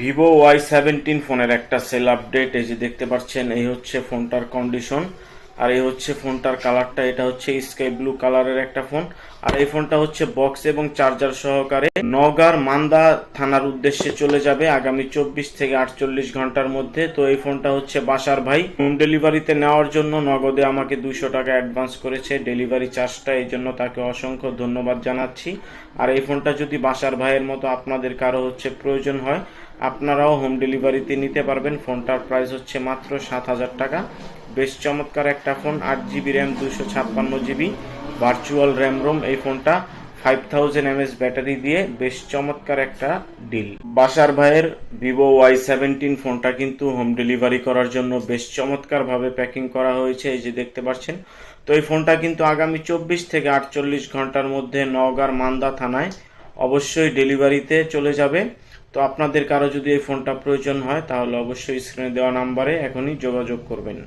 Vivo Y seventeen ফোনের একটা sell update, এই যে দেখতে পাচ্ছেন, এই হচ্ছে ফোনটার কন্ডিশন আর এই হচ্ছে ফোনটার কালারটা এটা হচ্ছে স্কাই ব্লু কালারের একটা ফোন আর এই ফোনটা হচ্ছে বক্স এবং চার্জার সহকারে নগার মান্দা থানার উদ্দেশ্যে চলে যাবে আগামী চব্বিশ থেকে আটচল্লিশ ঘণ্টার মধ্যে। তো এই ফোনটা হচ্ছে বাসার ভাই। হোম ডেলিভারিতে নেওয়ার জন্য নগদে আমাকে দুইশো টাকা অ্যাডভান্স করেছে। ডেলিভারি চার্জটা এই জন্য তাকে অসংখ্য ধন্যবাদ জানাচ্ছি। আর এই ফোনটা যদি বাসার ভাইয়ের মতো আপনাদের কারও হচ্ছে প্রয়োজন হয় আপনারাও হোম ডেলিভারিতে নিতে পারবেন। ফোনটার প্রাইস হচ্ছে মাত্র সাত হাজার টাকা। বেশ চমৎকার একটা ফোন আট জিবি র্যাম দুশো ছাপ্পান্ন জিবি ভার্চুয়াল র্যাম রোম এই ফোনটা ফাইভ থাউজেন্ড এমএস ব্যাটারি দিয়ে বেশ চমৎকার একটা ডিল বাসার ভাইয়ের ভিভো ওয়াই সেভেন্টিন ফোনটা কিন্তু হোম ডেলিভারি করার জন্য বেশ চমৎকারভাবে প্যাকিং করা হয়েছে, এই যে দেখতে পাচ্ছেন। তো এই ফোনটা কিন্তু আগামী চব্বিশ থেকে আটচল্লিশ ঘণ্টার মধ্যে নওগাঁর মান্দা থানায় অবশ্যই ডেলিভারিতে চলে যাবে। তো আপনাদের কারও যদি এই ফোনটা প্রয়োজন হয়, তাহলে অবশ্যই স্ক্রিনে দেওয়া নাম্বারে এখনই যোগাযোগ করবেন।